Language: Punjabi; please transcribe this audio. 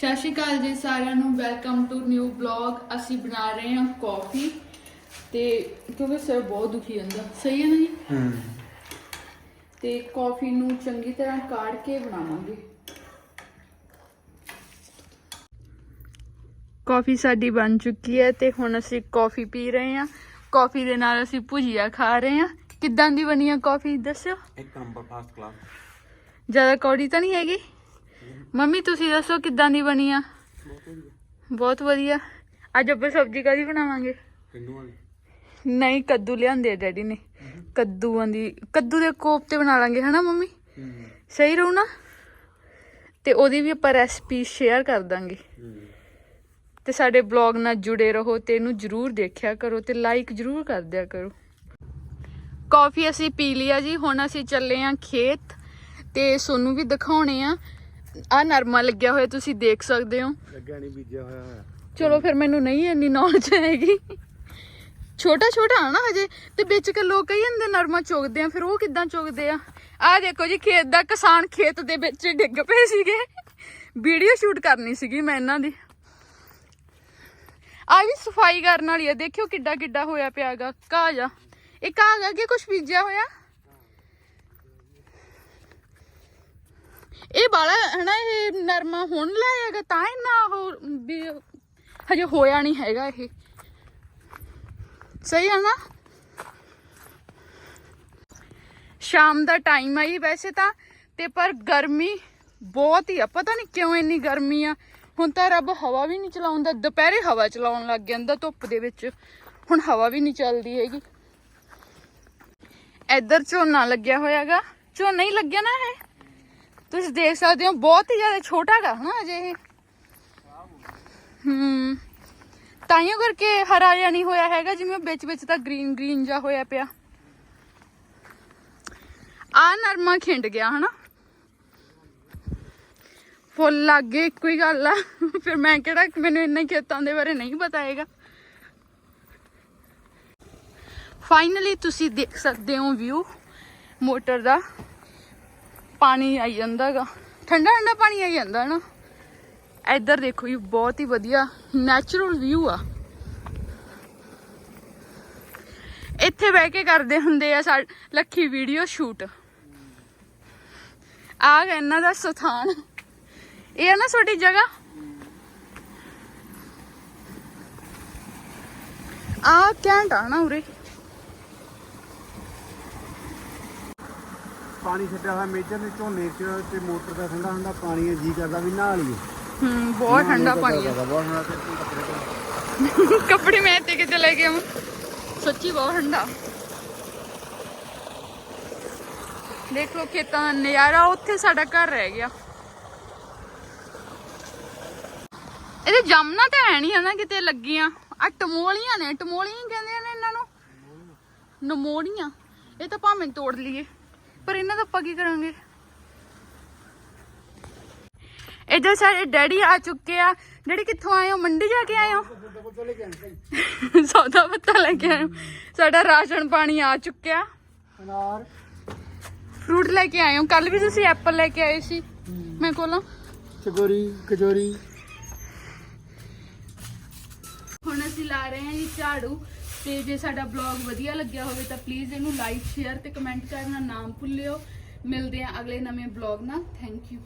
ਸਤਿ ਸ਼੍ਰੀ ਅਕਾਲ ਜੀ ਸਾਰਿਆਂ ਨੂੰ ਵੈਲਕਮ ਟੂ ਨਿਊ ਬਲੌਗ ਅਸੀਂ ਬਣਾ ਰਹੇ ਹਾਂ ਕਾਫੀ ਤੇ ਕਿਉਂਕਿ ਸਿਰ ਬਹੁਤ ਦੁਖੀ ਜਾਂਦਾ ਸਹੀ ਹੈ ਨਾ ਜੀ? ਹੂੰ। ਤੇ ਕਾਫੀ ਨੂੰ ਚੰਗੀ ਤਰ੍ਹਾਂ ਕਾੜ ਕੇ ਬਣਾਵਾਂਗੇ। ਕਾਫੀ ਸਾਡੀ ਬਣ ਚੁੱਕੀ ਹੈ ਤੇ ਹੁਣ ਅਸੀਂ ਕਾਫੀ ਪੀ ਰਹੇ ਹਾਂ। ਕਾਫੀ ਦੇ ਨਾਲ ਅਸੀਂ ਭੁਜੀਆ ਖਾ ਰਹੇ ਹਾਂ। ਕਿੱਦਾਂ ਦੀ ਬਣੀ ਹੈ ਕਾਫੀ ਦੱਸਿਓ? ਇੱਕ ਨੰਬਰ ਫਸਟ ਕਲਾਸ ਜ਼ਿਆਦਾ ਕੌੜੀ ਤਾਂ ਨਹੀਂ ਹੈਗੀ? ਮੰਮੀ ਤੁਸੀਂ ਦੱਸੋ ਕਿੱਦਾਂ ਦੀ ਬਣੀ ਆ? ਬਹੁਤ ਵਧੀਆ। ਅੱਜ ਆਪਾਂ ਸਬਜ਼ੀ ਕਾਦੀ ਬਣਾਵਾਂਗੇ? ਨਹੀਂ ਕੱਦੂ ਲਿਆਂਦੇ ਆ ਡੈਡੀ ਨੇ। ਕੱਦੂਆਂ ਦੀ ਕੱਦੂ ਦੇ ਕੋਫਤੇ ਬਣਾ ਲਾਂਗੇ ਹਨਾ ਮੰਮੀ? ਸਹੀ ਰਹੂ ਨਾ? ਤੇ ਉਹਦੀ ਵੀ ਆਪਾਂ ਰੈਸਪੀ ਸ਼ੇਅਰ ਕਰ ਦਾਂਗੇ। ਤੇ ਸਾਡੇ ਬਲੌਗ ਨਾਲ ਜੁੜੇ ਰਹੋ ਤੇ ਇਹਨੂੰ ਜਰੂਰ ਦੇਖਿਆ ਕਰੋ ਤੇ ਲਾਈਕ ਜਰੂਰ ਕਰ ਦਿਆ ਕਰੋ। ਕਾਫੀ ਅਸੀਂ ਪੀ ਲਿਆ ਜੀ ਹੁਣ ਅਸੀਂ ਚੱਲੇ ਆਂ ਖੇਤ ਤੇ ਸੋਨੂੰ ਵੀ ਦਿਖਾਉਣੇ ਆ। ਆ ਨਰਮਾ ਲੱਗਿਆ ਹੋਇਆ ਤੁਸੀਂ ਦੇਖ ਸਕਦੇ ਹੋ। ਲੱਗਿਆ ਨਹੀਂ ਬੀਜਿਆ ਹੋਇਆ ਹੋਇਆ। ਚਲੋ ਫਿਰ ਮੈਨੂੰ ਨਹੀਂ ਇੰਨੀ ਨੌਲੇਜ ਹੈਗੀ। ਛੋਟਾ ਛੋਟਾ ਆ ਨਾ ਹਜੇ ਤੇ ਵਿੱਚ ਕੇ ਲੋਕ ਕਹੀ ਜਾਂਦੇ ਨਰਮਾ ਚੁਗਦੇ ਆ ਫਿਰ ਉਹ ਕਿੱਦਾਂ ਚੁਗਦੇ ਆ? ਆ ਦੇਖੋ ਜੀ ਖੇਤ ਦਾ ਕਿਸਾਨ ਖੇਤ ਦੇ ਵਿੱਚ ਡਿੱਗ ਪਏ ਸੀਗੇ। ਵੀਡੀਓ ਸ਼ੂਟ ਕਰਨੀ ਸੀਗੀ ਮੈਂ ਇਹਨਾਂ ਦੀ। ਆ ਵੀ ਸਫ਼ਾਈ ਕਰਨ ਵਾਲੀ ਆ ਦੇਖਿਓ ਕਿੱਡਾ ਕਿੱਡਾ ਹੋਇਆ ਪਿਆਗਾ ਘਾਹ ਜਾ ਇਹ ਘਾਹ ਗਾ ਕੁਝ ਬੀਜਿਆ ਹੋਇਆ? ਇਹ ਬਾਲਾ ਹਨਾ, ਇਹ ਨਰਮਾ ਹੁਣ ਲਾਇਆਗਾ ਤਾਂ ਇੰਨਾ ਉਹ ਵੀ ਹਜੇ ਹੋਇਆ ਨਹੀਂ ਹੈਗਾ ਇਹ। ਸਹੀ ਹੈ ਨਾ? ਸ਼ਾਮ ਦਾ ਟਾਈਮ ਆ ਵੈਸੇ ਤਾਂ, ਤੇ ਪਰ ਗਰਮੀ ਬਹੁਤ ਹੀ ਆ। ਪਤਾ ਨਹੀਂ ਕਿਉਂ ਇੰਨੀ ਗਰਮੀ ਆ। ਹੁਣ ਤਾਂ ਰੱਬ ਹਵਾ ਵੀ ਨਹੀਂ ਚਲਾਉਂਦਾ। ਦੁਪਹਿਰੇ ਹਵਾ ਚਲਾਉਣ ਲੱਗ ਜਾਂਦਾ ਧੁੱਪ ਦੇ ਵਿੱਚ। ਹੁਣ ਹਵਾ ਵੀ ਨਹੀਂ ਚੱਲਦੀ ਹੈਗੀ। ਇੱਧਰ ਝੋਨਾ ਲੱਗਿਆ ਹੋਇਆਗਾ। ਝੋਨਾ ਹੀ ਲੱਗਿਆ ਨਾ ਇਹ? ਤੁਸੀਂ ਦੇਖ ਸਕਦੇ ਹੋ, ਬਹੁਤ ਹੀ ਜ਼ਿਆਦਾ ਛੋਟਾ ਗਾ ਹਨਾ ਅਜੇ ਇਹ। ਹੂੰ। ਤਾਈਓ ਕਰਕੇ ਹਰਾ ਜਿਹਾ ਨਹੀਂ ਹੋਇਆ ਹੈਗਾ, ਜਿਵੇਂ ਵਿੱਚ ਵਿੱਚ ਤਾਂ ਗ੍ਰੀਨ ਗ੍ਰੀਨ ਜਿਹਾ ਹੋਇਆ ਪਿਆ। ਆ ਨਰਮਾ ਖਿੰਡ ਗਿਆ, ਹਨਾ। ਫੁੱਲ ਲੱਗੇ ਇੱਕੋ ਹੀ ਗੱਲ ਆ। ਫਿਰ ਮੈਂ ਕਿਹੜਾ, ਮੈਨੂੰ ਇੰਨੇ ਖੇਤਾਂ ਦੇ ਬਾਰੇ ਨਹੀਂ ਪਤਾ ਹੈਗਾ। ਫਾਈਨਲੀ ਤੁਸੀਂ ਦੇਖ ਸਕਦੇ ਹੋ ਵਿਊ ਮੋਟਰ ਦਾ। ਪਾਣੀ ਆਈ ਜਾਂਦਾ ਜਾਂਦਾਗਾ ਠੰਡਾ ਠੰਡਾ ਪਾਣੀ ਆਈ ਜਾਂਦਾ ਨਾ। ਇੱਧਰ ਦੇਖੋ ਜੀ, ਬਹੁਤ ਹੀ ਵਧੀਆ ਨੈਚੁਰਲ ਵਿਊ ਆ। ਇੱਥੇ ਬਹਿ ਕੇ ਕਰਦੇ ਹੁੰਦੇ ਆ ਸਾ, ਲੱਖੀ ਵੀਡੀਓ ਸ਼ੂਟ ਆ ਗਿਆ ਇਹਨਾਂ ਦਾ ਸਥਾਨ। ਇਹ ਆ ਨਾ ਛੋਟੀ ਜਗ੍ਹਾ? ਆ ਕੈਂਟ ਆ ਨਾ ਉਰੇ। ਪਾਣੀ ਛੱਡਿਆ ਹੋਇਆ ਮੇਜਰ ਦੇ ਝੋਨੇ ਚ ਤੇ ਮੋਟਰ ਦਾ ਠੰਡਾ ਠੰਡਾ ਪਾਣੀ ਹੈ ਜੀ ਕਰਦਾ ਵੀ ਨਹਾ ਲਈਏ। ਹੂੰ ਬਹੁਤ ਠੰਡਾ ਪਾਣੀ ਆ ਬਹੁਤ ਠੰਡਾ ਤੇ ਕੱਪੜੇ ਧੋ। ਕੱਪੜੇ ਮੈਂ ਤੇ ਕਿਤੇ ਲੈ ਕੇ ਆਵਾਂ? ਸੱਚੀ ਬਹੁਤ ਠੰਡਾ। ਦੇਖ ਲਓ ਖੇਤਾਂ ਦਾ ਨਜ਼ਾਰਾ ਉੱਥੇ ਸਾਡਾ ਘਰ ਰਹਿ ਗਿਆ। ਇਹਦੇ ਜੰਮਣਾ ਤਾਂ ਹੈ ਨਹੀਂ ਹਨਾ ਕਿਤੇ ਲੱਗੀਆਂ। ਆ ਟਮੋਲੀਆਂ ਨੇ ਟਮੋਲੀਆਂ ਕਹਿੰਦੇ ਨੇ ਇਹਨਾਂ ਨੂੰ। ਨਮੋਲੀਆਂ। ਇਹ ਤਾਂ ਭਾਵੇਂ ਤੋੜ ਲਈਏ। ਪਰ ਇਹਨਾਂ ਦਾ ਆਪਾਂ ਕੀ ਕਰਾਂਗੇ? ਇੱਧਰ ਸਾਡੇ ਡੈਡੀ ਆ ਚੁੱਕੇ ਆ। ਡੈਡੀ ਕਿੱਥੋਂ ਆਏ ਹੋ? ਮੰਡੀ ਜਾ ਕੇ ਆਏ ਹੋ? ਸੌਦਾ ਪੱਤਾ ਲੈ ਕੇ ਆਏ ਹੋ। ਸਾਡਾ ਰਾਸ਼ਨ ਪਾਣੀ ਆ ਚੁੱਕਿਆ। ਅਨਾਰ। ਫਰੂਟ ਲੈ ਕੇ ਆਏ ਹੋ। ਕੱਲ ਵੀ ਤੁਸੀਂ ਐਪਲ ਲੈ ਕੇ ਆਏ ਸੀ ਮੈਂ ਕੋਲੋਂ। ਚਗੋਰੀ ਕਚੋਰੀ। ਹੁਣ ਅਸੀਂ ਲਾ ਰਹੇ ਹਾਂ ਜੀ ਝਾੜੂ। ਤੇ ਜੇ ਸਾਡਾ ਬਲੌਗ ਵਧੀਆ ਲੱਗਿਆ ਹੋਵੇ ਤਾਂ ਪਲੀਜ਼ ਇਹਨੂੰ ਲਾਈਕ ਸ਼ੇਅਰ ਤੇ ਕਮੈਂਟ ਕਰਨਾ ਨਾ ਭੁੱਲਿਓ। ਮਿਲਦੇ ਹਾਂ ਅਗਲੇ ਨਵੇਂ ਬਲੌਗ ਨਾਲ। Thank you